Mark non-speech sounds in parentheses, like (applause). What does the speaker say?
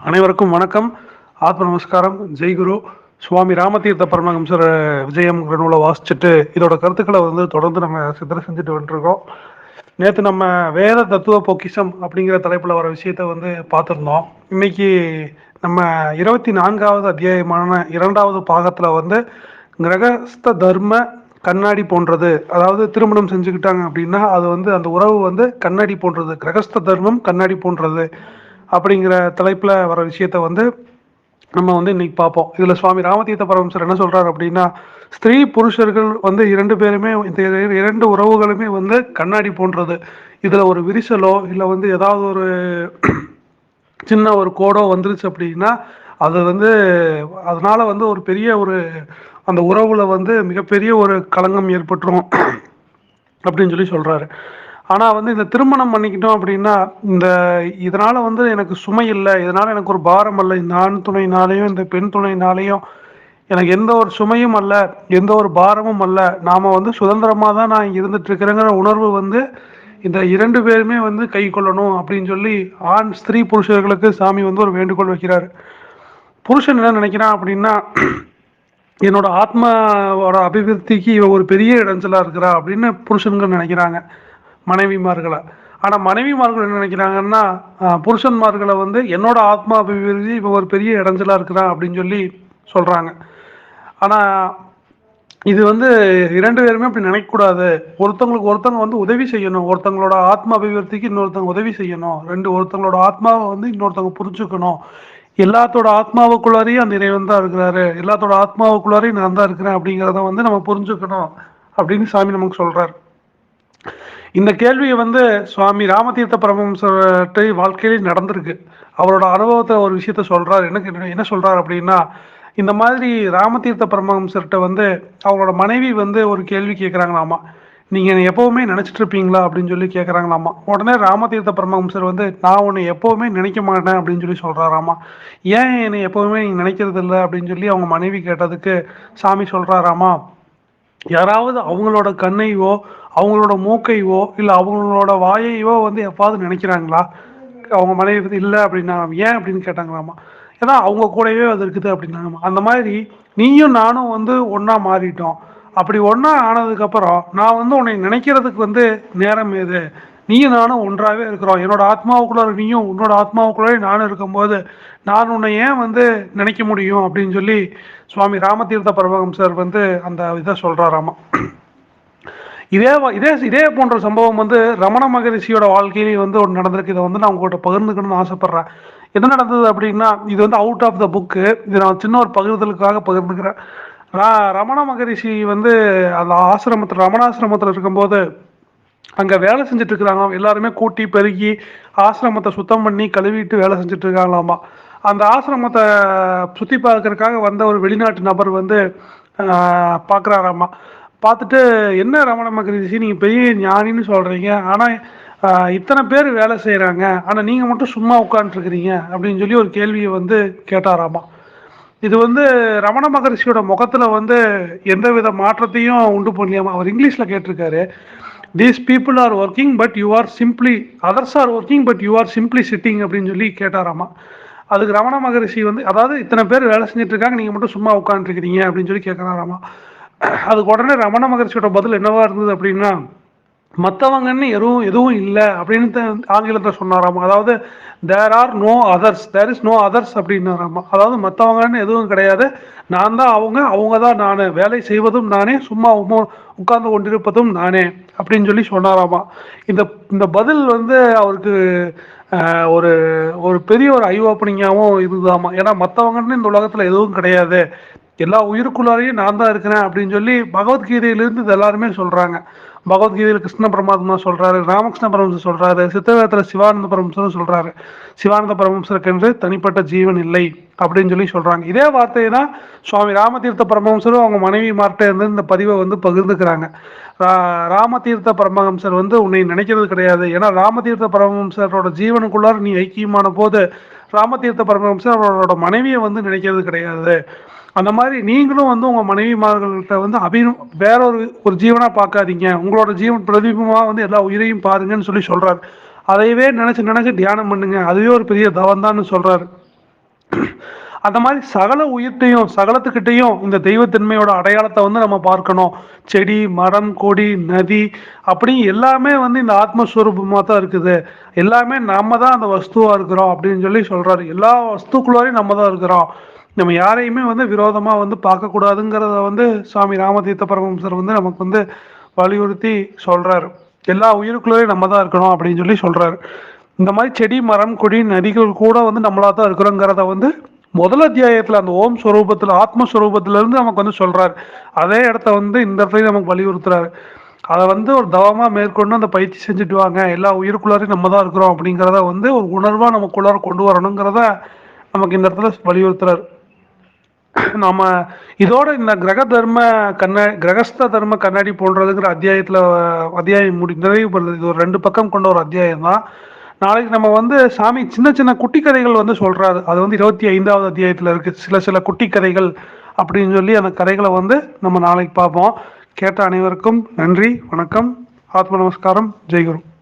அனைவருக்கும் வணக்கம். ஆத்ம நமஸ்காரம். ஜெய்குரு சுவாமி ராமதீர்த்த பரமஹம்சர் விஜயம் நூலை வாசிச்சுட்டு இதோட கருத்துக்களை வந்து தொடர்ந்து நம்ம சித்தரை செஞ்சுட்டு வந்துருக்கோம். நேற்று நம்ம வேத தத்துவ பொக்கிஷம் அப்படிங்கிற தலைப்பில் வர விஷயத்த வந்து பார்த்துருந்தோம். இன்னைக்கு நம்ம இருபத்தி நான்காவது அத்தியாயமான இரண்டாவது பாகத்தில் வந்து கிரகஸ்த தர்ம கண்ணாடி போன்றது. அதாவது திருமணம் செஞ்சுக்கிட்டாங்க அப்படின்னா அது வந்து அந்த உறவு வந்து கண்ணாடி போன்றது. கிரகஸ்த தர்மம் கண்ணாடி போன்றது. அப்படிங்கிற தலைப்பில் வர விஷயத்த வந்து நம்ம வந்து இன்னைக்கு பார்ப்போம். இதில் சுவாமி ராமதீர்த்த பரமசர் என்ன சொல்கிறார் அப்படின்னா ஸ்திரீ புருஷர்கள் வந்து இரண்டு பேருமே இந்த இரண்டு உறவுகளுமே வந்து கண்ணாடி போன்றது. இதில் ஒரு விரிசலோ இல்லை வந்து ஏதாவது ஒரு (clears throat) சின்ன ஒரு கோடோ வந்துருச்சு அப்படின்னா அது வந்து அதனால வந்து ஒரு பெரிய ஒரு அந்த உறவுல வந்து மிகப்பெரிய ஒரு களங்கம் ஏற்பட்டுரும். (clears throat) அப்படின்னு சொல்லி சொல்றாரு. ஆனால் வந்து இந்த திருமணம் பண்ணிக்கிட்டோம் அப்படின்னா இந்த இதனால் வந்து எனக்கு சுமை இல்லை. இதனால் எனக்கு ஒரு பாரம் அல்ல. இந்த ஆண் துணையினாலேயும் இந்த பெண் துணையினாலேயும் எனக்கு எந்த ஒரு சுமையும் அல்ல. எந்த ஒரு பாரமும் அல்ல. நாம வந்து சுதந்திரமாக தான் நான் இருந்துட்டு இருக்கிறேங்கிற உணர்வு வந்து இந்த இரண்டு பேருமே வந்து கை கொள்ளணும் அப்படின்னு சொல்லி ஆண் ஸ்திரீ புருஷர்களுக்கு சாமி வந்து ஒரு வேண்டுகோள் வைக்கிறார். புருஷன் என்ன நினைக்கிறான் அப்படின்னா என்னோட ஆத்மாவோட அபிவிருத்திக்கு இவ ஒரு பெரிய இடைஞ்சலாக இருக்கிறா அப்படின்னு புருஷன்கள் நினைக்கிறாங்க. மனைவிமார்களை. ஆனால் மனைவிமார்கள் என்ன நினைக்கிறாங்கன்னா புருஷன்மார்களை வந்து என்னோட ஆத்மா அபிவிருத்தி இப்போ ஒரு பெரிய இடைஞ்சலாக இருக்கிறான் அப்படின்னு சொல்லி சொல்கிறாங்க ஆனால் இது வந்து இரண்டு பேருமே அப்படி நினைக்கக்கூடாது. ஒருத்தவங்களுக்கு ஒருத்தவங்க வந்து உதவி செய்யணும். ஒருத்தவங்களோட ஆத்மா அபிவிருத்திக்கு இன்னொருத்தவங்க உதவி செய்யணும். ரெண்டு ஒருத்தவங்களோட ஆத்மாவை வந்து இன்னொருத்தவங்க புரிஞ்சுக்கணும். எல்லாத்தோட ஆத்மாவுக்குள்ளாரையும் அந்த இறைவன் தான் இருக்கிறாரு. எல்லாத்தோட ஆத்மாவுக்குள்ளாரையும் நான் தான் இருக்கிறேன் அப்படிங்கிறத வந்து நம்ம புரிஞ்சுக்கணும் அப்படின்னு சாமி நமக்கு சொல்கிறார் இந்த கேள்வியை வந்து சுவாமி ராமதீர்த்த பரமஹம்சர்கிட்ட வாழ்க்கையிலே நடந்திருக்கு. அவரோட அனுபவத்தை ஒரு விஷயத்த சொல்கிறார் என்ன என்ன சொல்கிறார் அப்படின்னா இந்த மாதிரி ராமதீர்த்த பரமஹம்சர்கிட்ட வந்து அவரோட மனைவி வந்து ஒரு கேள்வி கேட்குறாங்களாமா நீங்கள் என்னை எப்போவுமே நினச்சிட்டு இருப்பீங்களா? அப்படின்னு சொல்லி கேட்குறாங்களாமா உடனே ராமதீர்த்த பரமஹம்சர் வந்து நான் உன்னை எப்போவுமே நினைக்க மாட்டேன் அப்படின்னு சொல்லி சொல்கிறாராமா ஏன் என்னை எப்போவுமே நீங்கள் நினைக்கிறது இல்லை அப்படின்னு சொல்லி அவங்க மனைவி கேட்டதுக்கு சாமி சொல்கிறாராமா யாராவது அவங்களோட கண்ணையோ அவங்களோட மூக்கையோ இல்லை அவங்களோட வாயையோ வந்து எப்பாவது நினைக்கிறாங்களா? அவங்க மனைவி பற்றி இல்லை அப்படின்னா ஏன்? அப்படின்னு கேட்டாங்களாமா. ஏன்னா அவங்க கூடவே அது இருக்குது அப்படின்னாங்கம்மா அந்த மாதிரி நீயும் நானும் வந்து ஒன்றா மாறிட்டோம். அப்படி ஒன்றா ஆனதுக்கப்புறம் நான் வந்து உன்னை நினைக்கிறதுக்கு வந்து நேரம் எது? நீயும் நானும் ஒன்றாகவே இருக்கிறோம். என்னோட ஆத்மாவுக்குள்ள நீயும் உன்னோட ஆத்மாவுக்குள்ளே நானும் இருக்கும்போது நான் உன்னை ஏன் வந்து நினைக்க முடியும் அப்படின்னு சொல்லி சுவாமி ராமதீர்த்த பரமஹம்சர் வந்து அந்த இதை சொல்றாராமா. இதே இதே இதே போன்ற சம்பவம் வந்து ரமண மகரிஷியோட வாழ்க்கையிலேயே வந்து ஒன்று நடந்திருக்கு. இதை வந்து நான் உங்கள்கிட்ட பகிர்ந்துக்கணும்னு ஆசைப்பட்றேன். என்ன நடந்தது அப்படின்னா இது வந்து அவுட் ஆஃப் த புக்கு இது நான் சின்ன ஒரு பகிர்தலுக்காக பகிர்ந்துக்கிறேன். ரமண மகரிஷி வந்து அந்த ஆசிரமத்தில் ரமணாசிரமத்தில் இருக்கும்போது அங்கே வேலை செஞ்சுட்டு இருக்கிறாங்க எல்லாருமே கூட்டி பெருகி ஆசிரமத்தை சுத்தம் பண்ணி கழுவிட்டு வேலை செஞ்சுட்டு இருக்காங்களாமா அந்த ஆசிரமத்தை சுற்றி பார்க்கறதுக்காக வந்த ஒரு வெளிநாட்டு நபர் வந்து பார்க்குறாராமா பார்த்துட்டு என்ன ரமண மகரிஷி நீங்கள் பெரிய ஞானின்னு சொல்கிறீங்க ஆனால் இத்தனை பேர் வேலை செய்கிறாங்க ஆனால் நீங்கள் மட்டும் சும்மா உட்காந்துருக்கிறீங்க அப்படின்னு சொல்லி ஒரு கேள்வியை வந்து கேட்டாராமா. இது வந்து ரமண மகரிஷியோட முகத்தில் வந்து எந்த வித மாற்றத்தையும் உண்டு பண்ணலையாமா. அவர் இங்கிலீஷில் கேட்டிருக்காரு. These people are working but you are simply others are working but you are simply sitting அப்படின்னு சொல்லி கேட்டாராமா அதுக்கு ரமண மகரிஷி வந்து அதாவது இத்தனை பேர் வேலை செஞ்சுட்டு இருக்காங்க நீங்கள் மட்டும் சும்மா உட்காந்துருக்கிறீங்க அப்படின்னு சொல்லி கேட்குறாராமா அதுக்கு உடனே ரமண மகரிஷியோட பதில் என்னவா இருந்தது அப்படின்னா மற்றவங்கன்னு எதுவும் எதுவும் இல்லை அப்படின்னு ஆங்கிலத்தில் சொன்னாராமா? அதாவது there are no others there is no others அப்படின்னாராமா? அதாவது மற்றவங்கன்னு எதுவும் கிடையாது. நான் தான் அவங்க அவங்க தான் நான். வேலை செய்வதும் நானே சும்மா உட்கார்ந்து கொண்டிருப்பதும் நானே அப்படின்னு சொல்லி சொன்னாராமா? இந்த இந்த பதில் வந்து அவருக்கு ஒரு ஒரு பெரிய ஒரு ஐ ஓப்பனிங்காகவும் இருந்ததாமா? ஏன்னா மற்றவங்கன்னு இந்த உலகத்தில் எதுவும் கிடையாது. எல்லா உயிருக்குள்ளாரையும் நான் தான் இருக்கிறேன் அப்படின்னு சொல்லி பகவத்கீதையிலிருந்து இது எல்லாருமே சொல்றாங்க. பகவத்கீதையில் கிருஷ்ண பரமாத்மா சொல்றாரு ராமகிருஷ்ண பரமசர் சொல்றாரு சித்தவேத்தில் சிவானந்த பரமசரும் சொல்றாரு. சிவானந்த பரமசருக்கென்று தனிப்பட்ட ஜீவன் இல்லை அப்படின்னு சொல்லி சொல்றாங்க. இதே வார்த்தையை தான் சுவாமி ராமதீர்த்த பரமஹம்சரும் அவங்க மனைவி மார்ட்டே இருந்து இந்த பதிவை வந்து பகிர்ந்துக்கிறாங்க. ராமதீர்த்த பரமஹம்சர் வந்து உன்னை நினைக்கிறது கிடையாது. ஏன்னா ராமதீர்த்த பரமஹம்சரோட ஜீவனுக்குள்ளார நீ ஐக்கியமான போது ராமதீர்த்த பரமஹம்சர் அவரோட மனைவியை வந்து நினைக்கிறது கிடையாது. அந்த மாதிரி நீங்களும் வந்து உங்க மனைவிமார்கள்ட்ட வந்து அபி வேற ஒரு ஒரு ஜீவனா பார்க்காதீங்க. உங்களோட ஜீவன் பிரதிபமா வந்து எல்லா உயிரையும் பாருங்கன்னு சொல்லி சொல்றாரு. அதையவே நினைச்சு நினைச்சு தியானம் பண்ணுங்க. அதுவே ஒரு பெரிய தவம் தான் சொல்றாரு. அந்த மாதிரி சகல உயிர்த்தையும் சகலத்துக்கிட்டையும் இந்த தெய்வத்தன்மையோட அடையாளத்தை வந்து நம்ம பார்க்கணும். செடி மரம் கொடி நதி அப்படி எல்லாமே வந்து இந்த ஆத்மஸ்வரூபமாக தான் இருக்குது. எல்லாமே நம்ம தான் அந்த வஸ்துவாக இருக்கிறோம் அப்படின்னு சொல்லி சொல்கிறாரு எல்லா வஸ்துக்குள்ளாரையும் நம்ம தான் இருக்கிறோம். நம்ம யாரையுமே வந்து விரோதமாக வந்து பார்க்கக்கூடாதுங்கிறத வந்து சுவாமி ராமதீர்த்த பரமம்சர் வந்து நமக்கு வந்து வலியுறுத்தி சொல்கிறாரு எல்லா உயிருக்குள்ளேயும் நம்ம தான் இருக்கணும் அப்படின்னு சொல்லி சொல்கிறாரு இந்த மாதிரி செடி மரம் கொடி நதிகள் கூட வந்து நம்மளாக தான் இருக்கிறோங்கிறத வந்து முதல் அத்தியாயத்தில் அந்த ஓம் ஸ்வரூபத்தில் ஆத்மஸ்வரூபத்திலேருந்து நமக்கு வந்து சொல்கிறார் அதே இடத்த வந்து இந்த இடத்துலையும் நமக்கு வலியுறுத்துறாரு. அதை வந்து ஒரு தவமாக மேற்கொண்டு அந்த பயிற்சி செஞ்சுட்டு வாங்க. எல்லா உயிருக்குள்ளாரையும் நம்ம தான் இருக்கிறோம் அப்படிங்கிறத வந்து ஒரு உணர்வாக நமக்குள்ளார கொண்டு வரணுங்கிறத நமக்கு இந்த இடத்துல வலியுறுத்துறாரு. நம்ம இதோட இந்த கிரக தர்ம கண்ண கிரகஸ்த தர்ம கண்ணாடி போன்றதுங்கிற அத்தியாயத்தில் அத்தியாயம் முடி நிறைவு பண்ணுறது இது ஒரு ரெண்டு பக்கம் கொண்ட ஒரு அத்தியாயம் தான். நாளைக்கு நம்ம வந்து சாமி சின்ன சின்ன குட்டி கதைகள் வந்து சொல்கிறாரு அது வந்து இருபத்தி ஐந்தாவது அத்தியாயத்தில் இருக்குது சில சில குட்டி கதைகள் அப்படின்னு சொல்லி அந்த கதைகளை வந்து நம்ம நாளைக்கு பார்ப்போம். கேட்ட அனைவருக்கும் நன்றி வணக்கம் ஆத்ம நமஸ்காரம் ஜெய்குரு.